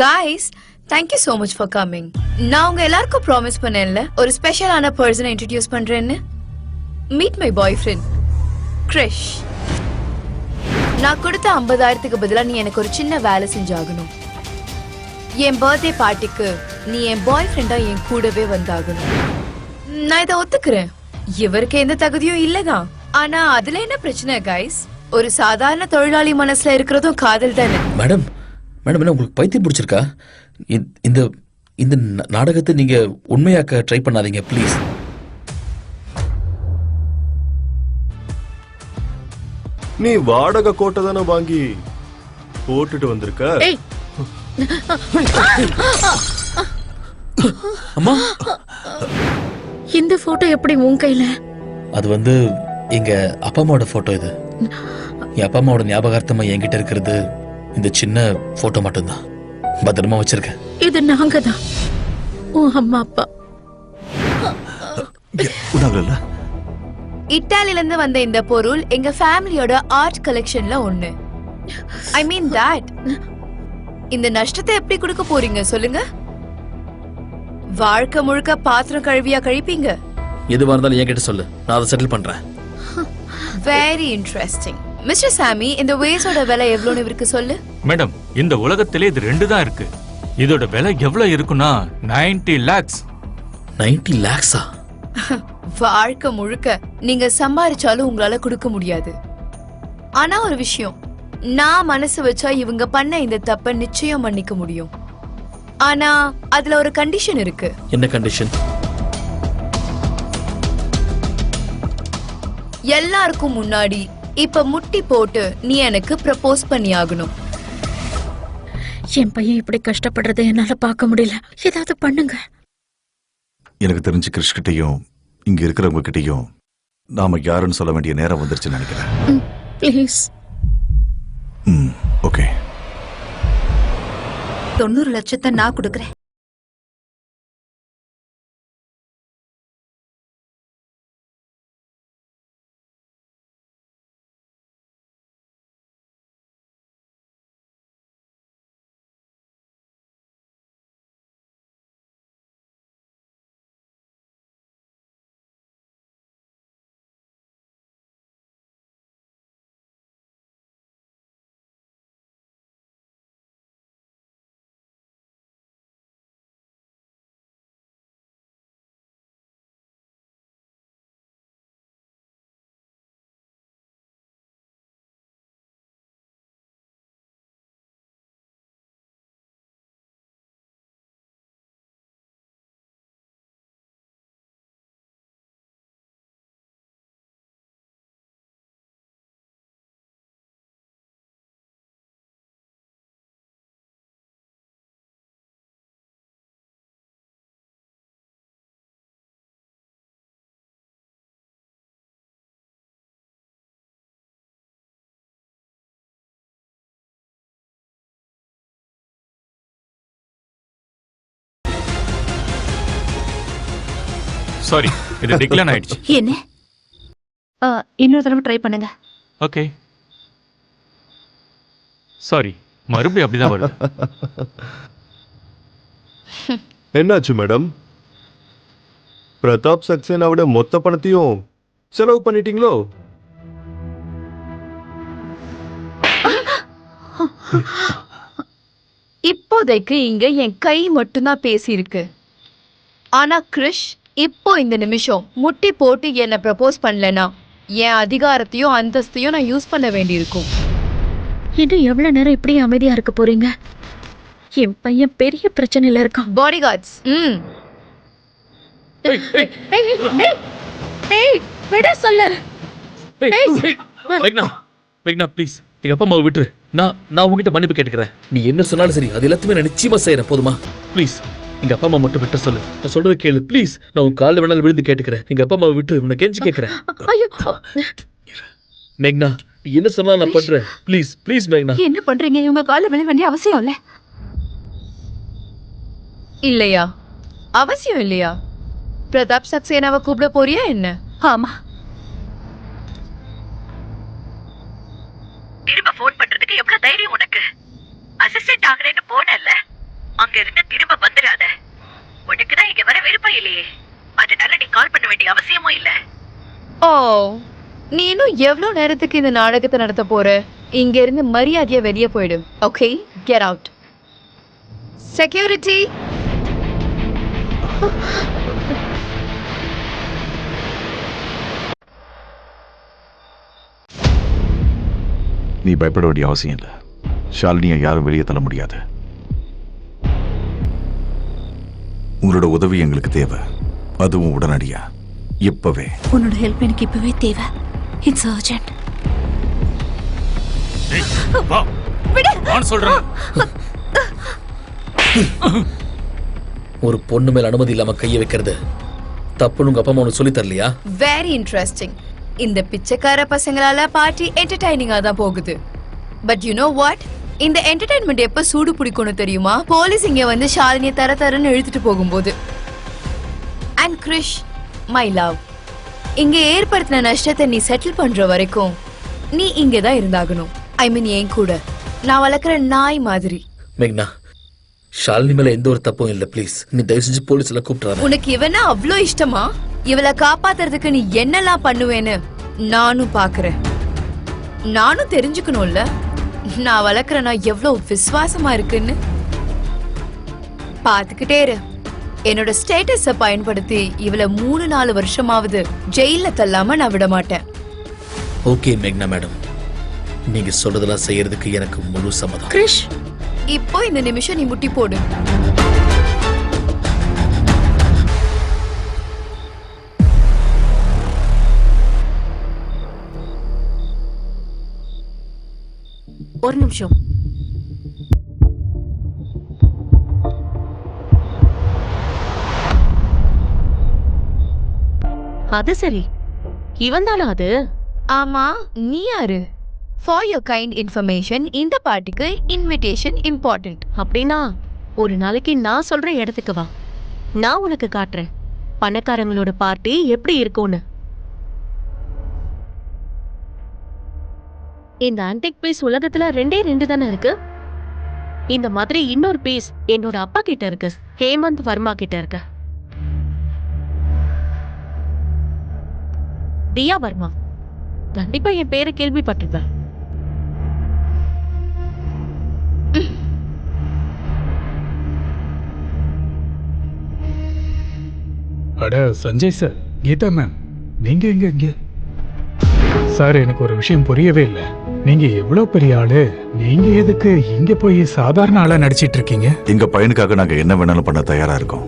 Guys thank you so much for coming நான் உங்க எல்லாருக்கும் ப்ராமிஸ் பண்ணேன்ல ஒரு ஸ்பெஷலான பர்சனை இன்ட்ரடியூஸ் பண்றேன்னு. Meet my boyfriend Krish நான் கொடுத்த ஐம்பதாயிரத்துக்கு பதிலாக நீ எனக்கு ஒரு சின்ன வேலை செஞ்சாகணும். என் பர்த்டே பார்ட்டிக்கு நீ என் பாய் ஃப்ரெண்டா என் கூடவே வந்தாகணும். நான் இதை ஒத்துக்கிறேன். இவருக்கு எந்த தகுதியும் இல்லதான். ஆனா அதுல என்ன பிரச்சனை கைஸ் ஒரு சாதாரண தொழிலாளி மனசுல இருக்கிறதும் காதல் தானே. மேடம் மேடம் என்ன உங்களுக்கு பைத்தியம் பிடிச்சிருக்கா? இந்த- இந்த நாடகத்தை நீங்க உண்மையாக்க ட்ரை பண்ணாதீங்க ப்ளீஸ் நீ வாடகை கோட்டை தானே வாங்கி போட்டுட்டு வந்திருக்க? அம்மா! இந்த போட்டோ எப்படி உன் கையில? அது வந்து எங்க அப்பா அம்மாவோட போட்டோ இது. என் அப்பா அம்மாவோட ஞாபகார்த்தமா என்கிட்ட இருக்கிறது இந்த சின்ன போட்டோ மட்டும்தான். பத்திரமா வச்சிருக்கேன். இது நாங்க தான் உன் அம்மா அப்பா. உணவுல இட்டாலில இருந்து வந்த இந்த பொருள் எங்க ஃபேமிலியோட ஆர்ட் கலெக்ஷன்ல ஒண்ணு. ஐ மீன் தட் இந்த நஷ்டத்தை எப்படி கொடுக்க போறீங்க சொல்லுங்க. வாழ்க்கை முழுக்க பாத்திரம் கழுவியா கழிப்பீங்க? எதுவா இருந்தாலும் என்கிட்ட சொல்லு. நான் அதை செட்டில் பண்றேன். வெரி இன்ட்ரெஸ்டிங் மிஸ்டர் சாமி இந்த வேஸோட விலை எவ்வளோன்னு இவருக்கு சொல்லு. மேடம் இந்த உலகத்திலே இது ரெண்டு தான் இருக்கு. இதோட விலை எவ்வளவு இருக்குன்னா 90 லேக்ஸ். நைன்டி லேக்ஸா? வாழ்க்கை முழுக்க நீங்க சம்பாரிச்சாலும் உங்களால கொடுக்க முடியாது. ஆனா ஒரு விஷயம் நான் மனசு வச்சா இவங்க பண்ண இந்த தப்ப நிச்சயம் மன்னிக்க முடியும். ஆனா அதுல ஒரு கண்டிஷன் இருக்கு. என்ன கண்டிஷன் எல்லாருக்கும் முன்னாடி இப்ப முட்டி போட்டு நீ எனக்கு ப்ரப்போஸ் பண்ணி ஆகணும் என் பையன் இப்படி கஷ்டப்படுறதை என்னால பார்க்க முடியல. ஏதாவது பண்ணுங்க. எனக்கு தெரிஞ்சு கிறிஷ் கிட்டயும் இங்க இருக்கிறவங்க கிட்டயும் நாம யாருன்னு சொல்ல வேண்டிய நேரம் வந்துருச்சுன்னு நினைக்கிறேன். ப்ளீஸ் ம் ஓகே தொண்ணூறு லட்சத்தை நான் கொடுக்கறேன். சாரி இது டிக்ளைன் ஆயிடுச்சு. என்ன? ஆ, இன்னொரு தடவை ட்ரை பண்ணுங்க. ஓகே சாரி மறுபடியும் அப்படிதான் வருது. என்னாச்சு மேடம் பிரதாப் சக்சேனாவோட மொத்த பணத்தையும் செலவு பண்ணிட்டீங்களோ? இப்போதைக்கு இங்க என் கை மட்டும்தான் பேசியிருக்கு. ஆனா கிரிஷ் இப்போ இந்த நிமிஷம் முட்டி போட்டு என்ன ப்ரப்போஸ் பண்ணலனா என் அதிகாரத்தையும் அந்தஸ்தையும் நான் யூஸ் பண்ண வேண்டியிருக்கும். இன்னும் எவ்வளவு நேரம் இப்படி அமைதியா இருக்க போறீங்க? என் பையன் பெரிய பிரச்சனையில இருக்கான். பாடி கார்ட்ஸ் ம் விட சொல்ல. மேக்னா மேக்னா ப்ளீஸ் எங்க அப்பா அம்மாவை விட்டுரு. நான் நான் உங்ககிட்ட மன்னிப்பு கேட்டுக்கிறேன். நீ என்ன சொன்னாலும் சரி அது எல்லாத்தையுமே நான் நிச்சயமா செய்யறேன் போதுமா? ப்ளீஸ் எங்க அப்பா அம்மா மட்டும் விட்ட சொல்லு. நான் சொல்றது கேளு. ப்ளீஸ் நான் உன் காலில் வேணாலும் விழுந்து கேட்டுக்கிறேன். எங்க அப்பா அம்மாவை விட்டு உன்னை கெஞ்சி கேட்கிறேன். ஐயோ. மேக்னா நீ என்ன சொன்னா நான் பண்றேன். ப்ளீஸ் ப்ளீஸ் மேக்னா. என்ன பண்றீங்க? இவங்க கால விழ வேண்டிய அவசியம் இல்ல. இல்லையா? அவசியம் இல்லையா? பிரதாப் சக்சேனாவை கூப்பிட போறியா என்ன? ஆமா. திரும்ப போன் பண்றதுக்கு எவ்வளவு தைரியம் உனக்கு? அசிஸ்டன்ட் ஆகிறேன்னு போனல உனக்குதான் இங்க வர விருப்பம் இல்லையே. அதனால நீ கால் பண்ண வேண்டிய அவசியமும் இல்ல. ஓ நீ இன்னும் எவ்வளவு நேரத்துக்கு இந்த நாடகத்தை நடத்த போற? இங்க இருந்து மரியாதையா வெளியே போயிடு. ஓகே கெட் அவுட் செக்யூரிட்டி நீ பயப்பட வேண்டிய அவசியம் இல்லை. ஷாலினியை யாரும் வெளியே தள்ள முடியாது. உங்களோட உதவி எங்களுக்கு தேவை. அதுவும் உடனடியா. இப்பவே. உன்னோட ஹெல்ப் எனக்கு இப்பவே தேவை. இட்ஸ் அர்ஜென்ட் வா. சொல்றேன். ஒரு பொண்ணு மேல அனுமதி இல்லாம கையை வைக்கிறது. தப்புன்னு உங்க அப்பா உனக்கு சொல்லி தரலையா? வெரி இன்ட்ரெஸ்டிங் இந்த பிச்சைக்கார பசங்களால பார்ட்டி என்டர்டைனிங்கா தான் போகுது. பட் யூ நோ வாட் இந்த என்டர்டைன்மெண்ட் எப்ப சூடு பிடிக்கும்னு தெரியுமா? போலீஸ் இங்க வந்து ஷாலினியை தர தரன்னு இழுத்துட்டு போகும்போது. அண்ட் கிரிஷ் மை லவ் இங்க ஏற்படுத்தின நஷ்டத்தை நீ செட்டில் பண்ற வரைக்கும் நீ இங்க தான் இருந்தாகணும். ஐ மீன் என் கூட. நான் வளர்க்குற நாய் மாதிரி. மேக்னா ஷாலினி மேல எந்த ஒரு தப்பும் இல்ல ப்ளீஸ் நீ தயவு செஞ்சு போலீஸ்ல கூப்பிட்டு உனக்கு இவனா அவ்ளோ இஷ்டமா? இவளை காப்பாத்துறதுக்கு நீ என்னெல்லாம் பண்ணுவேன்னு நானும் பாக்குறேன். நானும் தெரிஞ்சுக்கணும்ல? நான் வளர்க்குறேனா எவ்வளவு விசுவாசமா இருக்குன்னு? பாத்துக்கிட்டே இரு. என்னோட ஸ்டேட்டஸ பயன்படுத்தி இவளை மூணு நாலு வருஷமாவது ஜெயில தள்ளாம நான் விட மாட்டேன். ஓகே மேக்னா மேடம். நீங்க சொல்றதெல்லாம் செய்யறதுக்கு எனக்கு முழு சம்மதம். கிரிஷ்! இப்போ இந்த நிமிஷம் நீ முட்டி போடு. ஒரு நிமிஷம். அது சரி. இவன் தானா அது? ஆமா நீ யாரு? ஃபார் யோர் கைண்ட் இன்ஃபர்மேஷன் இந்த பார்ட்டிக்கு இன்விடேஷன் இம்பார்ட்டன்ட் அப்படின்னா ஒரு நாளைக்கு நான் சொல்ற இடத்துக்கு வா. நான் உனக்கு காட்டுறேன். பணக்காரங்களோட பார்ட்டி எப்படி இருக்கும்னு. இந்த ஆன்டிக் பீஸ் உலகத்துல ரெண்டே ரெண்டு தானே இருக்கு? இந்த மாதிரி இன்னொரு பீஸ் என்னோட அப்பா கிட்ட இருக்கு. ஹேமந்த் வர்மா கிட்ட இருக்கு. தியா வர்மா. கண்டிப்பா என் பேரை கேள்விப்பட்டிருப்பேன். அட சஞ்சய் சார் கீதா மேம் நீங்க எங்க இங்க? சார் எனக்கு ஒரு விஷயம் புரியவே இல்லை. நீங்க எவ்வளவு பெரிய ஆளு? நீங்க எதுக்கு இங்க போய் சாதாரண ஆளா நடிச்சிட்டு இருக்கீங்க? எங்க பையனுக்காக நாங்க என்ன வேணாலும் பண்ண தயாரா இருக்கோம்.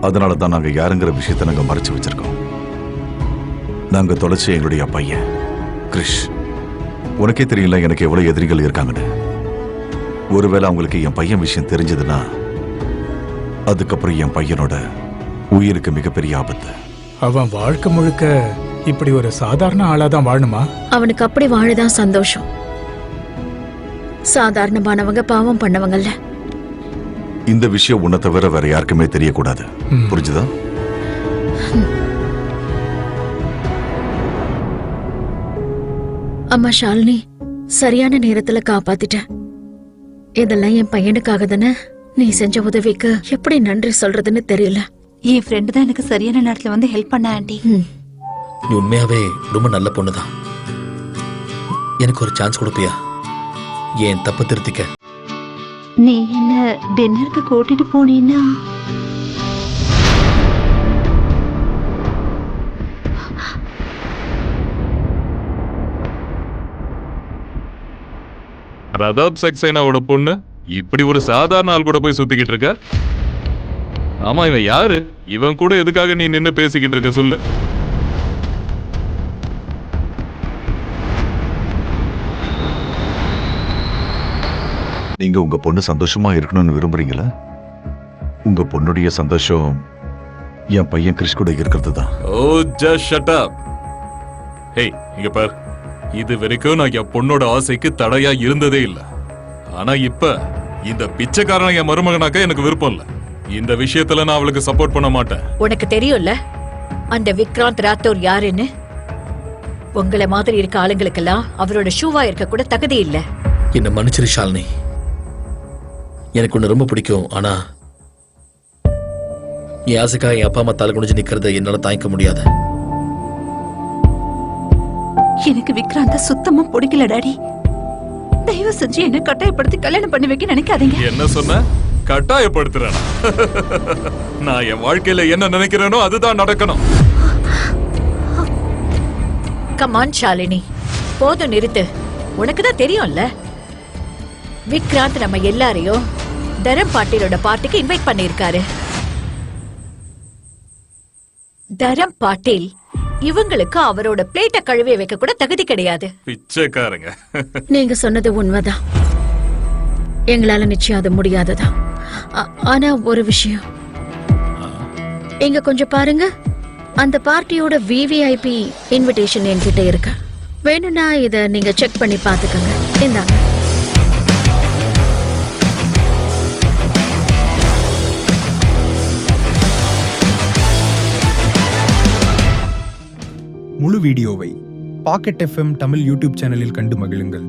அதனால தான் நாங்க யாருங்கிற விஷயத்த நாங்க மறைச்சு வச்சிருக்கோம். நாங்க தொலைச்ச எங்களுடைய பையன் கிரிஷ். உனக்கே தெரியல எனக்கு எவ்வளவு எதிரிகள் இருக்காங்கன்னு. ஒருவேளை அவங்களுக்கு என் பையன் விஷயம் தெரிஞ்சதுன்னா அதுக்கப்புறம் என் பையனோட உயிருக்கு மிகப்பெரிய ஆபத்து. அவன் வாழ்க்கை முழுக்க இப்படி ஒரு சாதாரண ஆளா தான் வாழணுமா? அவனுக்கு அப்படி வாழதான் சந்தோஷம். சாதாரணமானவங்க பாவம் பண்ணவங்கல்ல. இந்த விஷயம் உன்னை தவிர வேற யாருக்குமே தெரியக்கூடாது. புரிஞ்சுதா? அம்மா ஷாலினி சரியான நேரத்துல காப்பாத்திட்டேன் இதெல்லாம் என் பையனுக்காக தானே? நீ செஞ்ச உதவிக்கு எப்படி நன்றி சொல்றதுன்னு தெரியல. என் ஃப்ரெண்டு தான் எனக்கு சரியான நேரத்துல வந்து ஹெல்ப் பண்ண ஆண்டி. நீ உண்மையாவே ரொம்ப நல்ல பொண்ணுதான். எனக்கு ஒரு சான்ஸ் கொடுப்பியா? என் தப்பு திருத்திக்க? நீ என்ன டின்னருக்கு கூட்டிட்டு போனீன்னா? ரதாப் சக்சேனாவோட பொண்ணு இப்படி ஒரு சாதாரண ஆள் கூட போய் சுத்திக்கிட்டு இருக்க? ஆமா இவன் யாரு? இவன் கூட எதுக்காக நீ நின்னு பேசிக்கிட்டு இருக்க சொல்லு. நீங்க உங்க பொண்ணு சந்தோஷமா இருக்கணும்னு விரும்புறீங்களா? உங்க பொண்ணுடைய சந்தோஷம் என் பையன் கிறிஸ் கூட இருக்கிறது தான். Oh just shut up. Hey இங்க பார். இது வரைக்கும் நான் என் பொண்ணோட ஆசைக்கு தடையா இருந்ததே இல்ல. ஆனா இப்ப இந்த பிச்சைக்காரனை என் மருமகனாக்க எனக்கு விருப்பம் இல்ல. இந்த விஷயத்துல நான் அவளுக்கு சப்போர்ட் பண்ண மாட்டேன். உனக்கு தெரியும்ல? அந்த விக்ராந்த் ராத்தோர் யாருன்னு? உங்களை மாதிரி இருக்க ஆளுங்களுக்கெல்லாம் அவரோட ஷூவா இருக்க கூட தகுதி இல்ல. என்னை மன்னிச்சிரு ஷாலினி. எனக்கு ஒன்று ரொம்ப பிடிக்கும். ஆனா என் ஆசைக்காக என் அப்பா அம்மா தலை குனிஞ்சு நிக்கிறத என்னால தாங்கிக்க முடியாது. எனக்கு விக்ராந்த சுத்தமா பிடிக்கல டாடி. தயவு செஞ்சு என்ன கட்டாயப்படுத்தி கல்யாணம் பண்ணி வைக்க நினைக்காதீங்க. என்ன சொன்ன? கட்டாயப்படுத்துறேன்? நான் என் வாழ்க்கையில என்ன நினைக்கிறேனோ அதுதான் நடக்கணும். கமான் ஷாலினி போதும் நிறுத்து. உனக்கு தான் தெரியும்ல? விக்ராந்த் நம்ம எல்லாரையும் தரம் பாட்டீலோட பார்ட்டிக்கு இன்வைட் பண்ணியிருக்காரு தரம் பாட்டீல் இவங்களுக்கு அவரோட பிளேட்டை கழுவி வைக்க கூட தகுதி கிடையாது. பிச்சைக்காரங்க. நீங்க சொன்னது உண்மைதான். எங்களால நிச்சயம் அது முடியாததா? ஆனா ஒரு விஷயம். இங்க கொஞ்சம் பாருங்க. அந்த பார்ட்டியோட விவிஐபி இன்விடேஷன் என்கிட்ட இருக்கு. வேணும்னா இத நீங்க செக் பண்ணி பாத்துக்கோங்க இந்தாங்க. முழு வீடியோவை பாக்கெட் எஃப்எம் தமிழ் யூடியூப் சேனலில் கண்டு மகிழுங்கள்.